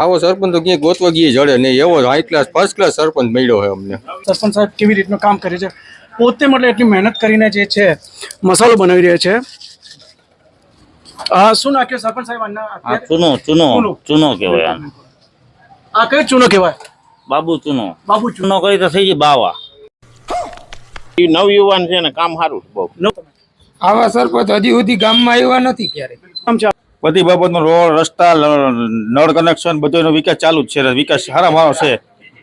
આવો સરપંચ તો ક્યાંય ગોતવા ગીએ જડે નહીં. એવો high class first class sarpanch મળ્યો છે અમને. સરપંચ સાહેબ કેવી રીતનું કામ કરે છે? પોતે મતલબ એટલી મહેનત કરીને જે છે મસાલો બનાવી રહ્યા છે. આ શું નાખ્યું સરપંચ સાહેબ આ ચૂનો ચૂનો. ચૂનો. ચૂનો કહેવાય આ કયો ચૂનો કહેવાય? બાબુ ચૂનો. બાબુ ચૂનો. કરી તો થઈ ગઈ બાવા. એ નવયુવાન છે ને કામ સારું છે બહુ. આવા સરપંચ હજી સુધી ગામમાં આવ્યા નથી ક્યારે કામ છે બધી બાબતનો રોડ રસ્તા નળ કનેક્શન બધોનો વિકાસ ચાલુ જ છે વિકાસ સારા મારો છે.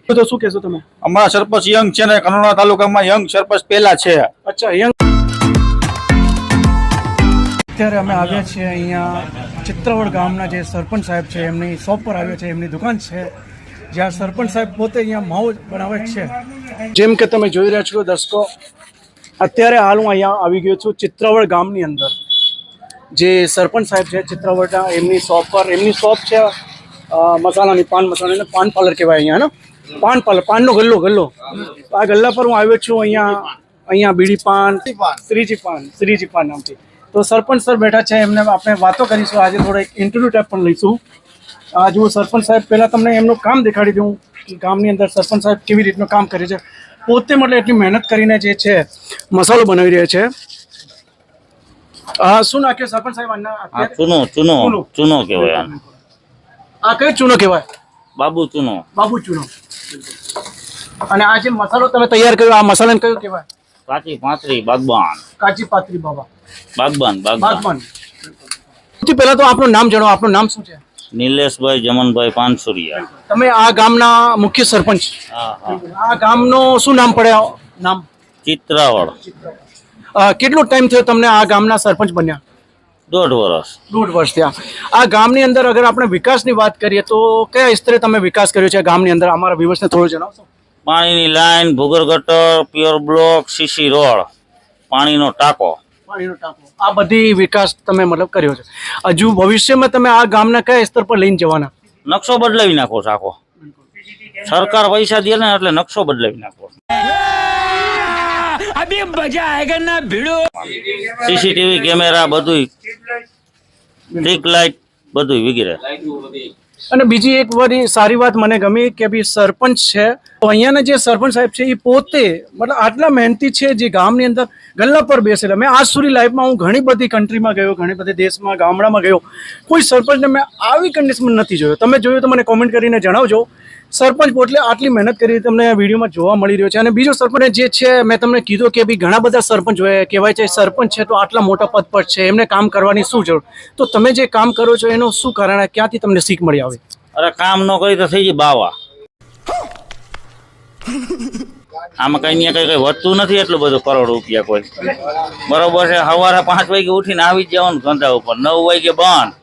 તો શું કહેશો તમે? અમારા સરપંચ યંગ છે ને કનોડા તાલુકામાં યંગ સરપંચ પહેલા છે. અચ્છા યંગ અત્યારે અમે આવ્યા છીએ અહીંયા ચિત્રવડ ગામના જે સરપંચ સાહેબ છે એમની શોપ પર આવ્યા છે એમની દુકાન છે. જ્યાં સરપંચ સાહેબ પોતે અહીંયા માવો બનાવે છે. જેમ કે તમે જોઈ રહ્યા છો દર્શકો અત્યારે હાલ હું અહીંયા આવી ગયો છું ચિત્રવડ ગામની અંદર. જે સરપંચ સાહેબ છે, ચિત્રવટા, એમની શોપ પર, એમની શોપ છે મસાલાની, પાન મસાલાની પાન પાર્લર કહેવાય અહીંયા ને પાન પાર્લર પાનનો ગલ્લો ગલ્લો. આ ગલ્લા પર હું આવ્યો છું અહીંયા અહીંયા બીડી પાન શ્રીજી પાન શ્રીજી પાન નામથી. તો સરપંચ સર બેઠા છે, એમને આપણે વાતો કરીશું. આજે થોડો એક ઇન્ટરવ્યુ ટાઈપ પણ લઈશું. આ જુઓ સરપંચ સાહેબ પહેલાં તમને એમનું કામ દેખાડી દઉં, કે ગામની અંદર સરપંચ સાહેબ કેવી રીતનું કામ કરે છે. પોતે મતલબ એટલી મહેનત કરીને જે છે, મસાલો બનાવી રહ્યા છે. આ શું નાખ્યું સરપંચ સાહેબ આ ચૂનો ચૂનો. ચૂનો. ચૂનો કહેવાય આને. આ કયો ચૂનો કહેવાય? બાબુ ચૂનો. બાબુ ચૂનો. અને આ જે મસાલો તમે તૈયાર કર્યો આ મસાલાને કયો કહેવાય? કાચી પાંતરી બાગબાન. કાચી પાતરી બાબા. બાગબાન બાગબાન. સૌથી પહેલા તો આપણું નામ જણાવો. આપણું નામ શું છે? નિલેશભાઈ જમનભાઈ પાનસુરિયા. તમે આ ગામના મુખ્ય સરપંચ. હા હા. આ ગામનો શું નામ પડે? નામ? ચિત્રાવળ. કેટલો ટાઈમ થયો તમને આ ગામના સરપંચ બન્યા? દોઢ વર્ષ દોઢ વર્ષ થયા. આ ગામની અંદર અગર આપણે વિકાસની વાત કરીએ તો કયા સ્તરે તમે વિકાસ કર્યો છે ગામની અંદર? અમારા વ્યવસ્થા થોડું જણાવશો? પાણીની લાઈન ભૂગર ગટર પ્યોર બ્લોક સીસી રોડ પાણીનો ટાંકો. પાણીનો ટાંકો. આ બધી વિકાસ તમે મતલબ કર્યો છે. હજુ ભવિષ્યમાં તમે આ ગામના કયા સ્તર પર લઈને જવાના? નકશો બદલાવી નાખો છે આખો. સરકાર પૈસા દે ને એટલે નકશો બદલાવી નાખો. સીસીટીવી કેમેરા બધુંય સ્ટ્રીટ લાઇટ બધુંય વગેરે. અને બીજી એક વારી સારી વાત મને ગમી કે ભી સરપંચ છે. તો અહીંયાના જે સરપંચ સાહેબ છે એ પોતે મતલબ આટલા મહેનતી છે જે ગામની અંદર ગલ્લા પર બેસેલા. મેં આજ સુધી લાઈફમાં હું ઘણી બધી કન્ટ્રીમાં ગયો ઘણી બધી દેશમાં ગામડામાં ગયો. કોઈ સરપંચને મેં આવી કન્ડિશનમાં નથી જોયો. તમે જોયું તો મને કોમેન્ટ કરીને જણાવજો. સરપંચ પોટલે આટલી મહેનત કરી તમને વિડીયોમાં જોવા મળી રહ્યો છે. અને બીજો સરપંચ જે છે, મેં તમને કીધું કે ભાઈ ઘણા બધા સરપંચ કહેવાય છે સરપંચ છે તો આટલા મોટા પદ પર છે, એમને કામ કરવાની શું જરૂર? તો તમે જે કામ કરો છો એનું શું કારણ ક્યાંથી તમને શીખ મળી આવે? અરે કામ ન કરી તો થઈ ગઈ બાવા. આમાં કઈ ને કઈ કઈ વધતું નથી એટલું બધું કરોડ રૂપિયા કોઈ. બરોબર છે, સવારે પાંચ વાગે ઉઠીને આવી જ જવાનું ધંધા ઉપર. નવ વાગે બંધ.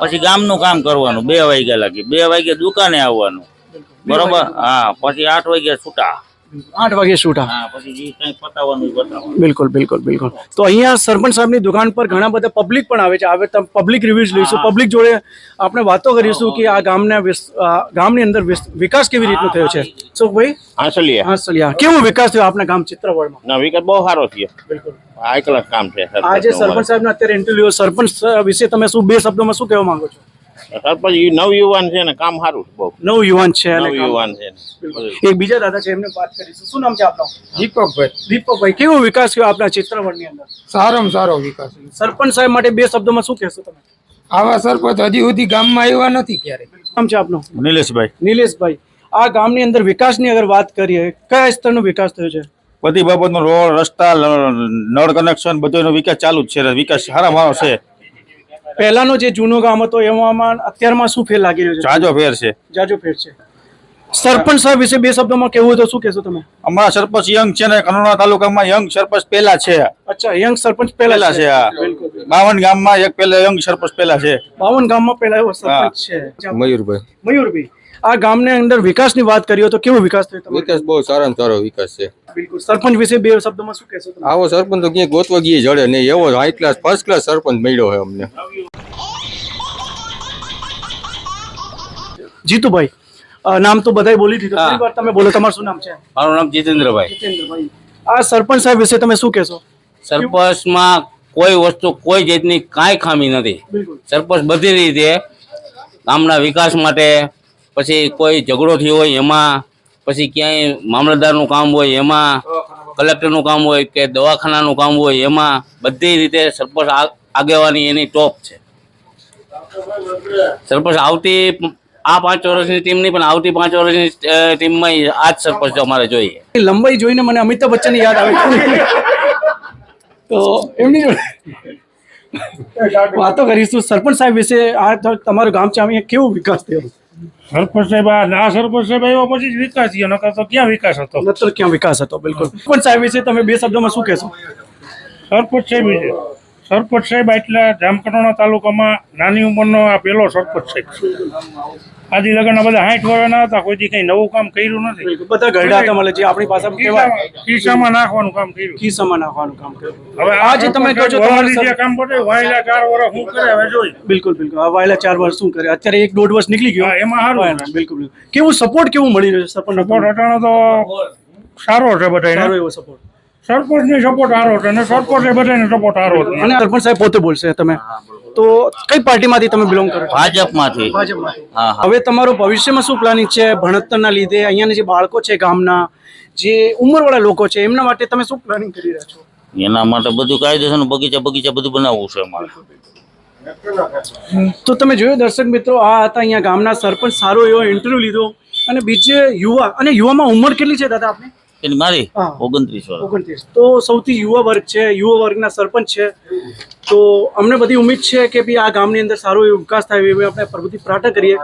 પછી ગામનું કામ કરવાનું, બે વાગ્યા લાગી. બે વાગે દુકાને આવવાનું. બરોબર. હા પછી આઠ વાગે છૂટા. આઠ વાગે છૂટા. હા પછી જે કઈ પતાવવાનું એ પતાવવાનું. બિલકુલ બિલકુલ બિલકુલ. તો અહીંયા સરપંચ સાહેબની દુકાન પર ઘણા બધા પબ્લિક પણ આવે છે. આવે તમે પબ્લિક રિવ્યુઝ લઈશું. પબ્લિક જોડે આપણે વાતો કરીશું કે આ ગામના ગામની અંદર વિકાસ કેવી રીતનો થયો છે? શું ભાઈ? હાંસલિયા. હાંસલિયા. કેવો વિકાસ થયો આપણા ગામ ચિત્રવડમાં? ના વિકાસ બહુ સારો થયો. બિલકુલ. આ કામ છે આજે સરપંચ સાહેબના અત્યારે ઇન્ટરવ્યુ સરપંચ વિશે તમે શું બે શબ્દોમાં શું કહેવા માંગો છો? સરપંચ નવયુવાન છે ને કામ સારું છે બહુ. નવ યુવાન છે અને કામ- નવયુવાન છે એક બીજા દાદા છે એમને વાત કરીશું. શું નામ છે આપનું? દીપકભાઈ. દીપકભાઈ કેવો વિકાસ થયો આપના ચિત્રવણની અંદર? સારામાં સારો વિકાસ સરપંચ સાહેબ માટે બે શબ્દોમાં શું કહેશો તમે? આવા સરપંચ હજી સુધી ગામમાં આવ્યા નથી ક્યારે. નામ છે આપનું? નિલેશભાઈ. નિલેશભાઈ આ ગામની અંદર વિકાસની અગર વાત કરીએ કયા સ્તરનો વિકાસ થયો છે? બધી બાબતનો રોડ રસ્તા લ- નળ કનેક્શન બધોનો વિકાસ ચાલુ જ છે વિકાસ સારા મારો છે. પહેલાનો જે જૂનો ગામ હતો એમાં અત્યારમાં શું ફેર લાગી રહ્યો છે? જાજો ફેર છે. જાજો ફેર છે. સરપંચ સાહેબ વિશે બે શબ્દોમાં કેવું તો શું કહેશો તમે? અમારા સરપંચ યંગ છે ને કનોડા તાલુકામાં યંગ સરપંચ પહેલા છે. અચ્છા યંગ સરપંચ પહેલા છે. હા. બાવન ગામમાં એક પહેલા યંગ સરપંચ પહેલા છે. બાવન ગામમાં પહેલા એવો સરપંચ છે. મયુરભાઈ. મયુરભાઈ. આ ગામની અંદર વિકાસની વાત કરીએ તો કેવો વિકાસ થયો વિકાસ બહુ સારામાં સારો વિકાસ છે. બિલકુલ. સરપંચ વિશે બે શબ્દોમાં શું કહેશો આવો સરપંચ તો ક્યાંય ગોતવા ગીએ જડે નહીં. એવો high class first class sarpanch મળ્યો છે અમને. જીતુભાઈ નામ તો બધાય બોલી દીધું. ફરી વાર તમે બોલો તમારું શું નામ છે? મારું નામ જીતેન્દ્રભાઈ. જીતેન્દ્રભાઈ. આ સરપંચ સાહેબ વિશે તમે શું કહેશો? સરપંચમાં કોઈ વસ્તુ કોઈ જાતની કાંઈ ખામી નથી. સરપંચ બધી રીતે ગામના વિકાસ માટે પછી કોઈ ઝઘડો થયો હોય એમાં, પછી ક્યાંય મામલતદારનું કામ હોય એમાં, કલેક્ટરનું કામ હોય કે દવાખાનાનું કામ હોય એમાં, બધી રીતે સરપંચ આગેવાની એની ટોપ છે. સરપંચ આવતી આ પાંચ વર્ષની ટીમ નહીં પણ આવતી પાંચ વર્ષની ટીમમાં આ જ સરપંચ અમારે જોઈએ. લંબાઈ જોઈને મને અમિતાભ બચ્ચન યાદ આવે તો એમની વાતો કરીશું. સરપંચ સાહેબ વિશે આ તમારું ગામ છે કેવો વિકાસ થયો? સરપંચ સાહેબ આ આ સરપંચ સાહેબ આવ્યા પછી જ વિકાસ થયો નકર તો ક્યાં વિકાસ હતો? નતર ક્યાં વિકાસ હતો? બિલકુલ. સરપંચ સાહેબ વિશે તમે બે શબ્દોમાં શું કહેશો? સરપંચ સાહેબ છે સરપંચ સાહેબ એટલે જામકંડોરણા તાલુકામાં નાની ઉંમરનો આ પહેલો સરપંચ સાહેબ છે. આદિ લગ્નના બધા સાઠ વર્ષના હતા કોઈ કંઈ નવું કામ કર્યું નથી. બધા ગરડા મળે જે આપણી પાસે કહેવાય ખિસ્સામાં- નાખવાનું કામ કર્યું. ખિસ્સામાં નાખવાનું કામ કર્યું. હવે આ જે તમે કહો છો તમારી જે કામ કરે વાયલા ચાર વર્ષ શું કરે હવે જોઈ. બિલકુલ બિલકુલ. આ વાયલા ચાર વર્ષ શું કરે? અત્યારે એક દોઢ વર્ષ નીકળી ગયો. એમાં સારું. બિલકુલ બિલકુલ. કેવું સપોર્ટ કેવું મળી રહ્યો છે? સરપંચ સપોર્ટ હટાણો તો સારો છે સારો એવો સપોર્ટ સરપંચની સપોર્ટ સારો છે અને સરપંચે બધાને સપોર્ટ સારો છે અને સરપંચ સાહેબ પોતે બોલશે તમે? તો કઈ પાર્ટીમાંથી તમે બિલોંગ કરો ભાજપમાંથી. ભાજપમાંથી હા હા. હવે તમારું ભવિષ્યમાં શું પ્લાનિંગ છે? ભણતરના લીધે અહીંયાના જે બાળકો છે ગામના જે ઉંમરવાળા લોકો છે એમના માટે તમે શું પ્લાનિંગ કરી રહ્યા છો? એના માટે બધું કાયદેસર બગીચા બગીચા બધું બનાવવું છે અમારે. તો તમે જોયું દર્શક મિત્રો આ હતા અહીંયા ગામના સરપંચ સારો એવો ઇન્ટરવ્યુ લીધો. અને બીજે યુવા અને યુવામાં ઉંમર કેટલી છે દાદા આપને? એની મારી ઓગણત્રીસ વર્ષ ઓગણત્રીસ. તો સૌથી યુવા વર્ગ છે યુવા વર્ગના સરપંચ છે. તો અમને બધી ઉમ્મીદ છે કે ભઈ આ ગામની અંદર સારો એવો વિકાસ થાય એવી આપણે પ્રભુતિ પ્રાર્થના કરીએ.